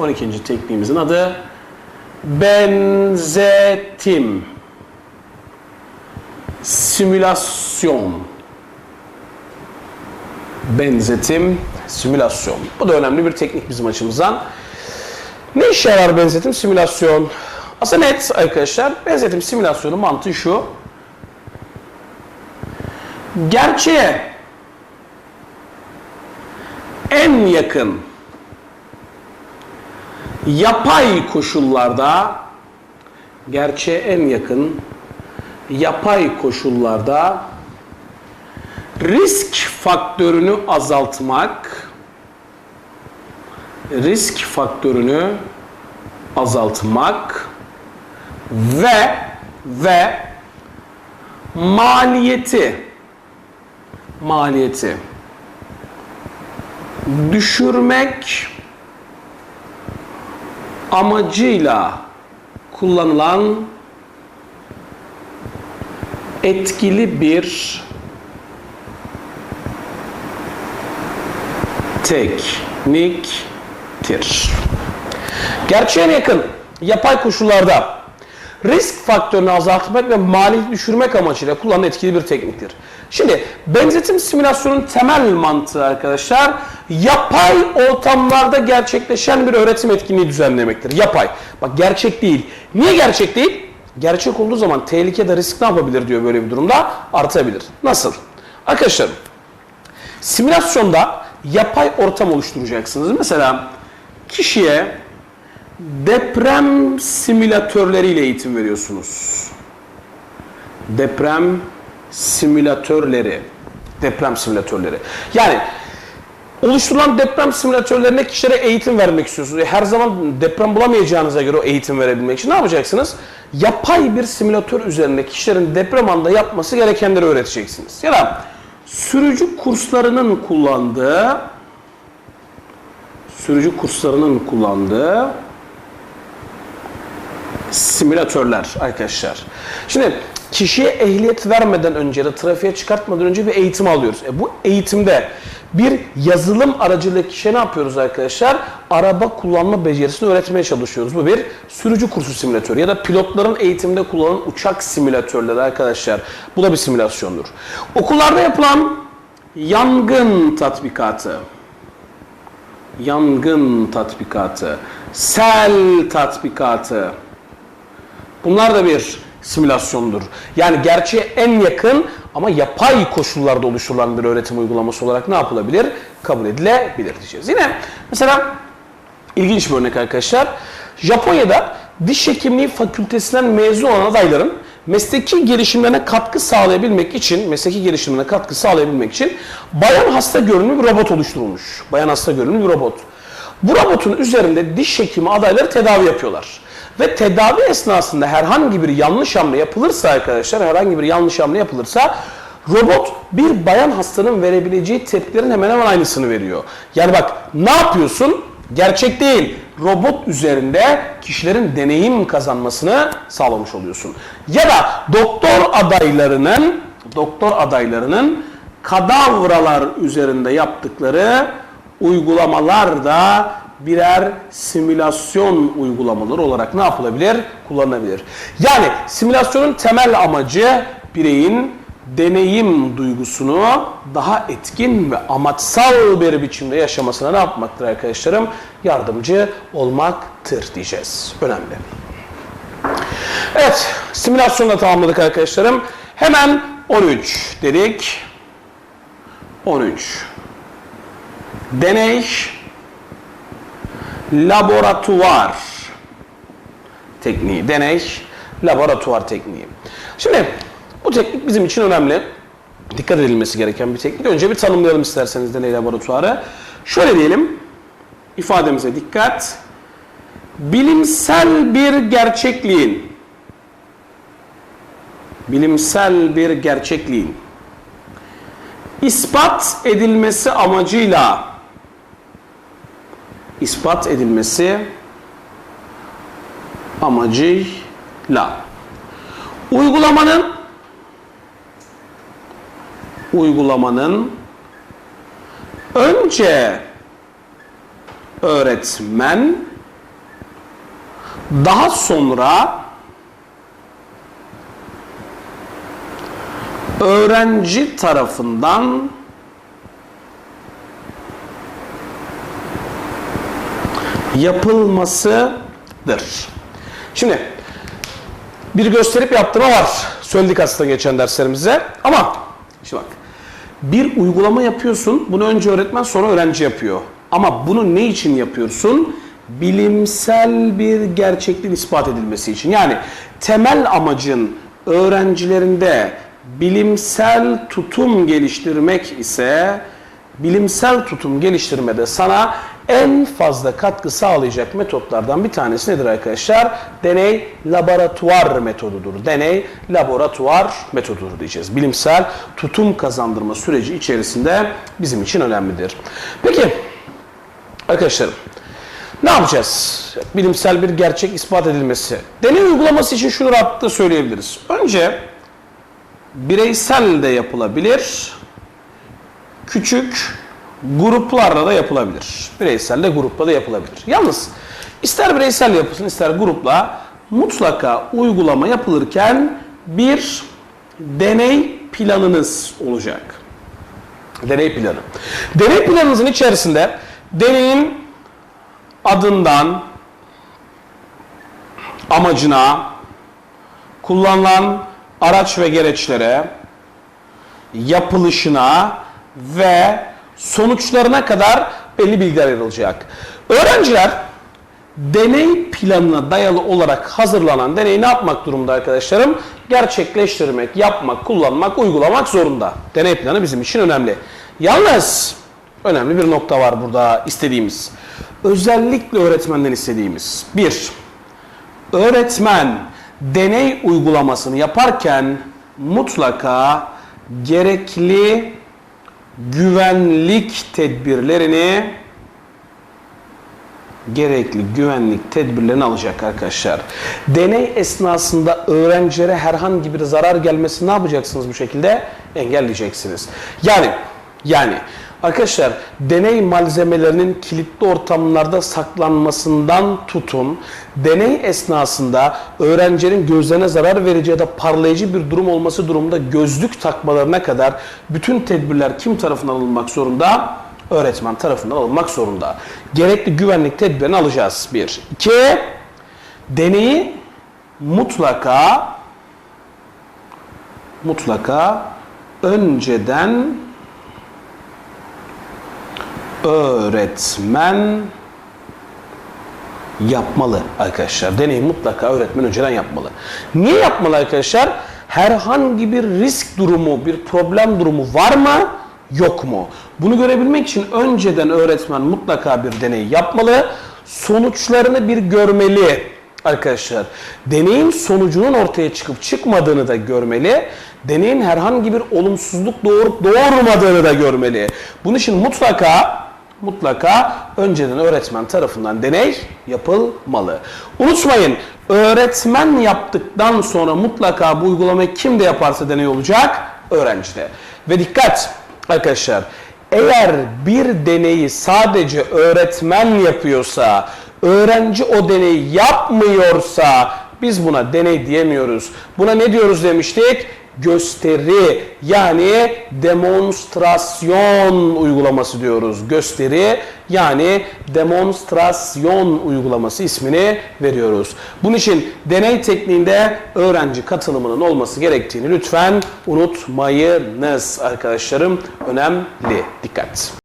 12. tekniğimizin adı benzetim simülasyon benzetim simülasyon. Bu da önemli bir teknik bizim açımızdan. Ne işe yarar benzetim simülasyon? Aslında net arkadaşlar. Benzetim simülasyonu mantığı şu. Gerçeğe en yakın yapay koşullarda gerçeğe en yakın yapay koşullarda risk faktörünü azaltmak risk faktörünü azaltmak ve ve maliyeti maliyeti düşürmek amacıyla kullanılan etkili bir tekniktir. Gerçeğe yakın yapay koşullarda risk faktörünü azaltmak ve maliyeti düşürmek amacıyla kullanılan etkili bir tekniktir. Şimdi benzetim simülasyonun temel mantığı arkadaşlar yapay ortamlarda gerçekleşen bir öğretim etkinliği düzenlemektir. Yapay. Bak gerçek değil. Niye gerçek değil? Gerçek olduğu zaman tehlike de risk ne yapabilir diyor böyle bir durumda? Artabilir. Nasıl? Arkadaşlar simülasyonda yapay ortam oluşturacaksınız. Mesela kişiye deprem simülatörleriyle eğitim veriyorsunuz. Deprem simülatörleri. Deprem simülatörleri. Yani oluşturulan deprem simülatörlerine kişilere eğitim vermek istiyorsunuz. E, Her zaman deprem bulamayacağınıza göre o eğitim verebilmek için ne yapacaksınız? Yapay bir simülatör üzerinde kişilerin deprem anda yapması gerekenleri öğreteceksiniz. Ya da sürücü kurslarının kullandığı sürücü kurslarının kullandığı simülatörler arkadaşlar. Şimdi kişiye ehliyet vermeden önce de trafiğe çıkartmadan önce bir eğitim alıyoruz. E bu eğitimde bir yazılım aracılığıyla kişiye ne yapıyoruz arkadaşlar? Araba kullanma becerisini öğretmeye çalışıyoruz. Bu bir sürücü kursu simülatörü ya da pilotların eğitimde kullanılan uçak simülatörleri arkadaşlar. Bu da bir simülasyondur. Okullarda yapılan yangın tatbikatı yangın tatbikatı, sel tatbikatı. Bunlar da bir simülasyondur. Yani gerçeğe en yakın ama yapay koşullarda oluşturulan bir öğretim uygulaması olarak ne yapılabilir? Kabul edilebilir diyeceğiz. Yine mesela ilginç bir örnek arkadaşlar. Japonya'da diş hekimliği fakültesinden mezun olan adayların mesleki gelişimlerine katkı sağlayabilmek için, mesleki gelişimlerine katkı sağlayabilmek için bayan hasta görünümlü bir robot oluşturulmuş. Bayan hasta görünümlü bir robot. Bu robotun üzerinde diş hekimi adayları tedavi yapıyorlar. Ve tedavi esnasında herhangi bir yanlış hamle yapılırsa arkadaşlar, herhangi bir yanlış hamle yapılırsa robot bir bayan hastanın verebileceği tepkilerin hemen hemen aynısını veriyor. Yani bak ne yapıyorsun? Gerçek değil. Robot üzerinde kişilerin deneyim kazanmasını sağlamış oluyorsun. Ya da doktor adaylarının doktor adaylarının kadavralar üzerinde yaptıkları uygulamalar da birer simülasyon uygulamaları olarak ne yapılabilir? Kullanılabilir. Yani simülasyonun temel amacı bireyin deneyim duygusunu daha etkin ve amaçsal bir biçimde yaşamasına ne yapmaktır arkadaşlarım? Yardımcı olmaktır diyeceğiz. Önemli. Evet, simülasyonu da tamamladık arkadaşlarım. Hemen 13 dedik. 13. Deney, laboratuvar tekniği. Deney, laboratuvar tekniği. Şimdi bu teknik bizim için önemli. Dikkat edilmesi gereken bir teknik. Önce bir tanımlayalım isterseniz deney laboratuvarı. Şöyle diyelim. ifademize dikkat. Bilimsel bir gerçekliğin bilimsel bir gerçekliğin ispat edilmesi amacıyla ispat edilmesi amacıyla uygulamanın uygulamanın önce öğretmen daha sonra öğrenci tarafından yapılmasıdır. Şimdi bir gösterip yaptırma var. Söyledik aslında geçen derslerimize. Ama şimdi bak bir uygulama yapıyorsun. Bunu önce öğretmen sonra öğrenci yapıyor. Ama bunu ne için yapıyorsun? Bilimsel bir gerçekliğin ispat edilmesi için. Yani temel amacın öğrencilerinde bilimsel tutum geliştirmek ise bilimsel tutum geliştirmede sana en fazla katkı sağlayacak metotlardan bir tanesi nedir arkadaşlar? Deney laboratuvar metodudur. Deney laboratuvar metodudur diyeceğiz. Bilimsel tutum kazandırma süreci içerisinde bizim için önemlidir. Peki arkadaşlarım ne yapacağız? Bilimsel bir gerçek ispat edilmesi. Deney uygulaması için şunu rahatlıkla söyleyebiliriz. Önce bireysel de yapılabilir. Küçük gruplarla da yapılabilir. Bireysel de grupla da yapılabilir. Yalnız ister bireysel yapılsın ister grupla mutlaka uygulama yapılırken bir deney planınız olacak. Deney planı. Deney planınızın içerisinde deneyin adından amacına, kullanılan araç ve gereçlere, yapılışına ve sonuçlarına kadar belli bilgiler yer alacak. Öğrenciler deney planına dayalı olarak hazırlanan deneyi ne yapmak durumunda arkadaşlarım? Gerçekleştirmek, yapmak, kullanmak, uygulamak zorunda. Deney planı bizim için önemli. Yalnız önemli bir nokta var burada istediğimiz. Özellikle öğretmenden istediğimiz. Bir, öğretmen deney uygulamasını yaparken mutlaka gerekli güvenlik tedbirlerini gerekli güvenlik tedbirlerini alacak arkadaşlar. Deney esnasında öğrencilere herhangi bir zarar gelmesi ne yapacaksınız bu şekilde? Engelleyeceksiniz. Yani yani arkadaşlar deney malzemelerinin kilitli ortamlarda saklanmasından tutun, deney esnasında öğrencinin gözlerine zarar verici ya da parlayıcı bir durum olması durumunda gözlük takmalarına kadar bütün tedbirler kim tarafından alınmak zorunda? Öğretmen tarafından alınmak zorunda. Gerekli güvenlik tedbirini alacağız. Bir. İki, deneyi mutlaka mutlaka önceden öğretmen yapmalı arkadaşlar. Deneyi mutlaka öğretmen önceden yapmalı. Niye yapmalı arkadaşlar? Herhangi bir risk durumu, bir problem durumu var mı? Yok mu? Bunu görebilmek için önceden öğretmen mutlaka bir deney yapmalı. Sonuçlarını bir görmeli arkadaşlar. Deneyin sonucunun ortaya çıkıp çıkmadığını da görmeli. Deneyin herhangi bir olumsuzluk doğurup doğurmadığını da görmeli. Bunun için mutlaka mutlaka önceden öğretmen tarafından deney yapılmalı. Unutmayın öğretmen yaptıktan sonra mutlaka bu uygulamayı kim de yaparsa deney olacak? Öğrencide. Ve dikkat arkadaşlar eğer bir deneyi sadece öğretmen yapıyorsa, öğrenci o deneyi yapmıyorsa biz buna deney diyemiyoruz. Buna ne diyoruz demiştik? Gösteri yani demonstrasyon uygulaması diyoruz. Gösteri yani demonstrasyon uygulaması ismini veriyoruz. Bunun için deney tekniğinde öğrenci katılımının olması gerektiğini lütfen unutmayınız arkadaşlarım. Önemli. Dikkat.